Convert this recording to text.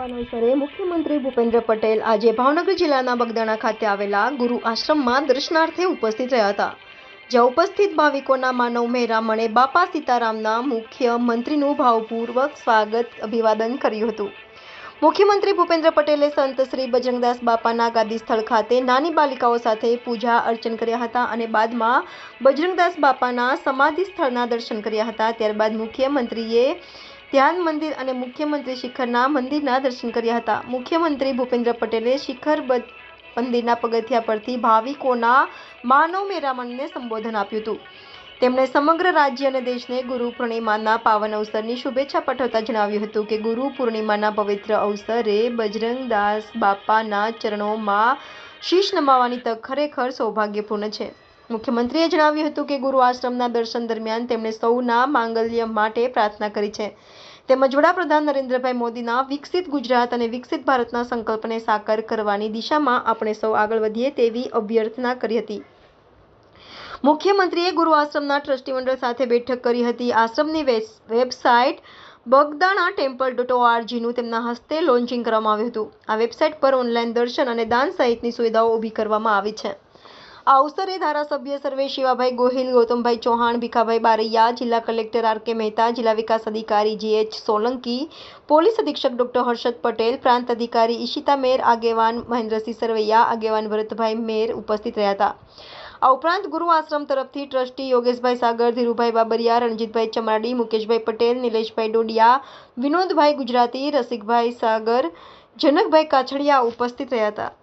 અવસરે મુખ્યમંત્રી ભૂપેન્દ્ર પટેલ આજે ભાવનગર જિલ્લાના બગદાણા ખાતે આવેલા ગુરુ આશ્રમમાં દર્શનાર્થે ઉપસ્થિત રહ્યા હતા, જ્યાં ઉપસ્થિત ભાવિકોના માનવ મહેરામણે બાપા સીતારામના મુખ્યમંત્રીનું ભાવપૂર્વક સ્વાગત અભિવાદન કર્યું હતું. મુખ્યમંત્રી ભૂપેન્દ્ર પટેલે સંત શ્રી બજરંગદાસ બાપાના ગાદી સ્થળ ખાતે નાની બાલિકાઓ સાથે પૂજા અર્ચન કર્યા હતા અને બાદમાં બજરંગદાસ બાપાના સમાધિ સ્થળના દર્શન કર્યા હતા. ત્યારબાદ મુખ્યમંત્રીએ ધ્યાન મંદિર અને મુખ્યમંત્રી શિખરના મંદિરના દર્શન કર્યા હતા. મુખ્યમંત્રી ભૂપેન્દ્ર પટેલે શિખર મંદિરના પગથિયા પરથી ભાવિકોના માનવ મેરામણને સંબોધન આપ્યું હતું. તેમણે સમગ્ર રાજ્ય અને દેશને ગુરુ પૂર્ણિમાના પાવન અવસરની શુભેચ્છા પાઠવતા જણાવ્યું હતું કે ગુરુ પૂર્ણિમાના પવિત્ર અવસરે બજરંગદાસ બાપાના ચરણોમાં શીશ નમાવાની તક ખરેખર સૌભાગ્યપૂર્ણ છે. મુખ્યમંત્રીએ જણાવ્યું હતું કે ગુરુ આશ્રમના દર્શન દરમિયાન તેમણે સૌના માંગલ્ય માટે પ્રાર્થના કરી છે. તેમજ વડાપ્રધાન નરેન્દ્રભાઈ મોદીના વિકસિત ગુજરાત અને વિકસિત ભારતના સંકલ્પને સાકાર કરવાની દિશામાં આપણે સૌ આગળ વધીએ તેવી અભ્યર્થના કરી હતી. મુખ્યમંત્રીએ ગુરુ આશ્રમના ટ્રસ્ટી મંડળ સાથે બેઠક કરી હતી. આશ્રમની વેબસાઇટ બગદાણા ટેમ્પલ ડોટ ઓઆરજીનું તેમના હસ્તે લોન્ચિંગ કરવામાં આવ્યું હતું. આ વેબસાઇટ પર ઓનલાઈન દર્શન અને દાન સહિતની સુવિધાઓ ઊભી કરવામાં આવી છે. આ અવસરે ધારાસભ્ય સર્વે શિવાભાઈ ગોહિલ, ગૌતમભાઈ ચૌહાણ, ભીખાભાઈ બારૈયા, જિલ્લા કલેક્ટર આર કે મહેતા, જિલ્લા વિકાસ અધિકારી જીએચ સોલંકી, પોલીસ અધિક્ષક ડોક્ટર હર્ષદ પટેલ, પ્રાંત અધિકારી ઈશિતા મેર, આગેવાન મહેન્દ્રસિંહ સરવૈયા, આગેવાન ભરતભાઈ મેર ઉપસ્થિત રહ્યા હતા. આ ઉપરાંત ગુરુ આશ્રમ તરફથી ટ્રસ્ટી યોગેશભાઈ સાગર, ધીરુભાઈ બાબરિયા, રણજીતભાઈ ચમાડી મુકેશભાઈ પટેલ, નિલેશભાઈ ડોડિયા, વિનોદભાઈ ગુજરાતી, રસિકભાઈ સાગર, જનકભાઈ કાછડિયા ઉપસ્થિત રહ્યા હતા.